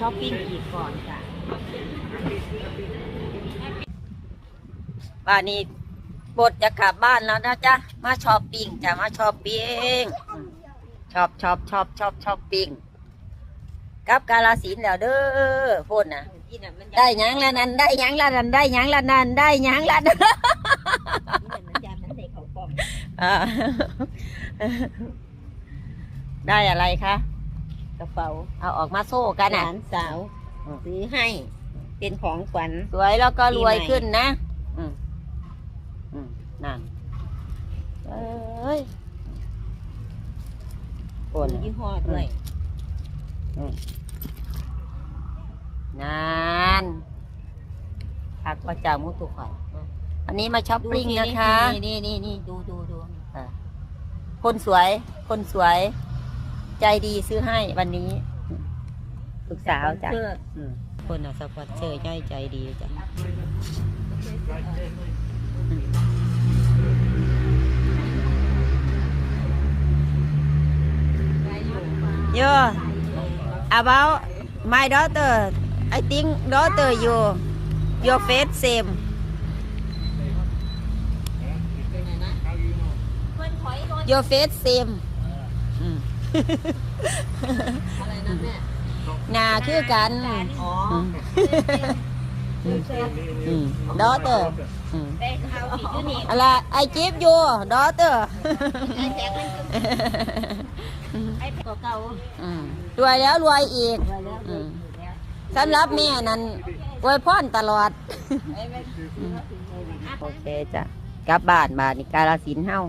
ช้อปปิ้งอีกก่อนจ้ะบ้านนี้บทจะกลับบ้านแล้วนะจ๊ะ มาช้อปปิ้งจ้ะ มาช้อปปิ้งอืมชอบชอบชอบชอบช้อปปิ้งกลับกาลสินธุ์แล้วเด้อพูดนะที่นั่นมันได้หยังละนั่นได้หยังละนั่นได้หยังละนั่นได้หยังละนั่นที่นั่นมันยามมันใส่เขาวกล่องอ่าได้อะไรคะก ระเป๋าเอาออกมาโซ่กันหอะ ลานสาวอืม ซื้อให้ เป็นของขวัญ สวยแล้วก็รวยปีใหม่ขึ้นนะอืมอืมนั่นเอ้ยโอนมียี่ห้อด้วยนานพักประจามุตุข่อยอันนี้มาช้อปปิ้งนะคะ นี่นี่นี่ดูดูดูอ่าคนสวย คนสวย ใจดีซื้อให้วันนี้ลูกสาวจ้ะเพื่ออืมคนอะสปอร์ตเชอร์ย่อยใจดีจ้ะโย่ about my daughter I think daughter you your face same มันถอยรถ your face same อืม อะไรนะแม่หนาคือกันอ๋ออืมอืม daughter อืมไปเอาผิดอยู่นี่อะไร I give you daughter ไอ้แจ๊คมันไอ้เก่าอืมรวยแล้วรวยอีกๆไว้แล้วอืมแล้วสำหรับแม่นั้นอวยพรตลอดไอ้แม่โอเคจ้ะกลับบ้านบ้านนี่กาลสินธุ์เฮา